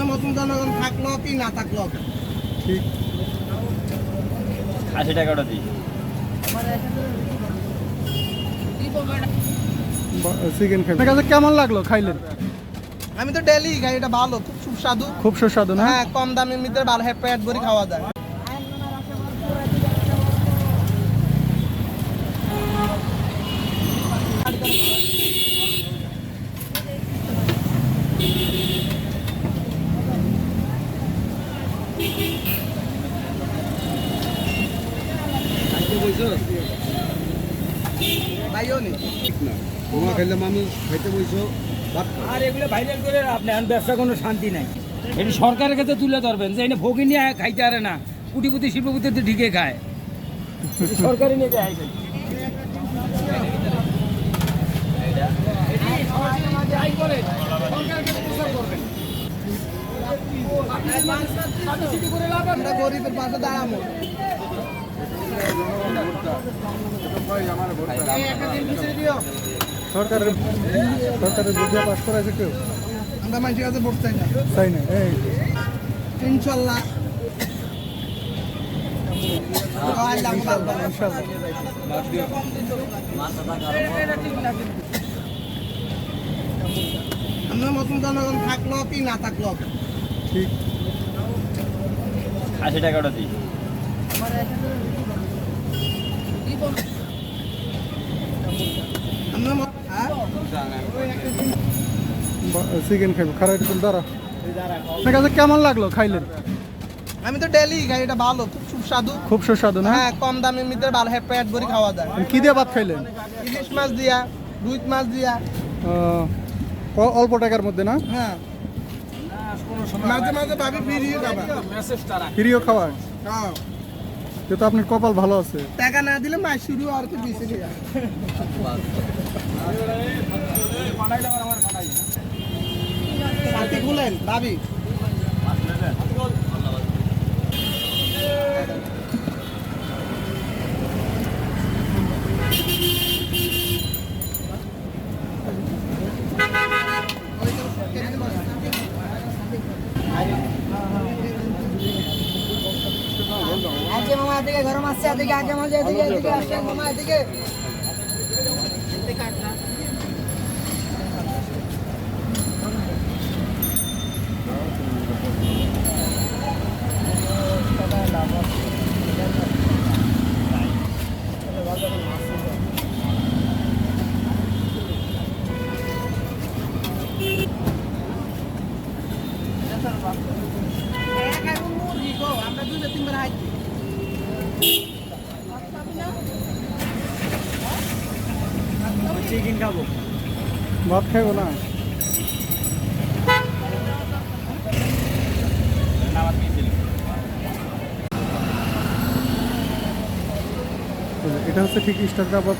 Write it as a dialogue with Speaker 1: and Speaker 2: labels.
Speaker 1: জনগণ থাকল কি না থাকল?
Speaker 2: ঠিক।
Speaker 3: আশি টাকাটা দিই।
Speaker 2: চিকেন খাই কাছে কেমন লাগল খাইলেন?
Speaker 1: আমি তো ডেলি খাই এটা ভালো খুব সুস্বাদু।
Speaker 2: খুব সুস্বাদু না?
Speaker 1: হ্যাঁ কম দামের মধ্যে ভালো হ্যাঁ পেট ভরে খাওয়া যায়।
Speaker 4: মানুষ খাইতে বইছো
Speaker 5: আর এগুলো ভাইরাল করে আপনি আর ব্যবসা কোনো শান্তি নাই। এটি সরকারের কাছে তুলে ধরবেন যে এনে ভোগে নিয়ে খাইতে পারে না কুটিপুতি শিল্পপতিতে ঢিকে খায়। সরকারি নিয়ে
Speaker 1: আমরা গরিবের পাশে দাঁড়াবো।
Speaker 2: সরকারের সরকারের বুঝে পাস করাইছে কেউ?
Speaker 1: আমরা মানুষের কাছে ভোট চাই না।
Speaker 2: তাই না এই।
Speaker 1: ইনশাল্লাহ। আল্লাহ আল্লাহ মতন জনগণ থাকল কি না থাকল?
Speaker 2: ঠিক।
Speaker 3: আশি টাকাটা দিই।
Speaker 1: আপনার মত- হ্যাঁ?
Speaker 2: চিকেন খাইব। খারাপ একটু দাঁড়া। আপনার কাছে কেমন লাগল খাইলেন?
Speaker 1: আমি তো ডেলি খাই এটা ভালো খুব সুস্বাদু।
Speaker 2: খুব সুস্বাদু না?
Speaker 1: হ্যাঁ কম দামে মধ্যে ভালো হ্যাঁ পেট ভরে খাওয়া যায়।
Speaker 2: কি দিয়ে ভাত খাইলেন?
Speaker 1: ইলিশ মাছ দিয়া রুই মাছ দিয়া।
Speaker 2: অল্প টাকার মধ্যে না?
Speaker 1: হ্যাঁ। মাঝে মাঝে ভাবি ফ্রিও খাবার।
Speaker 2: ফ্রিও খাবার?
Speaker 1: তো
Speaker 2: যেহেতু আপনার কপাল ভালো আছে।
Speaker 1: টাকা না দিলে মাস শুরু আর কি দিছে দিয়া সাথে খুলেন ভাবি।
Speaker 6: মামা এদিকে গরম আসছে, এদিকে আগে মাঝে এদিকে এদিকে আসছে, মামা এদিকে।
Speaker 1: আমরা দুইটা তিনবার হাইছি
Speaker 5: চিকেন খাব।
Speaker 2: ভাত খাব না? এটা হচ্ছে ঠিক স্টার কাবাব।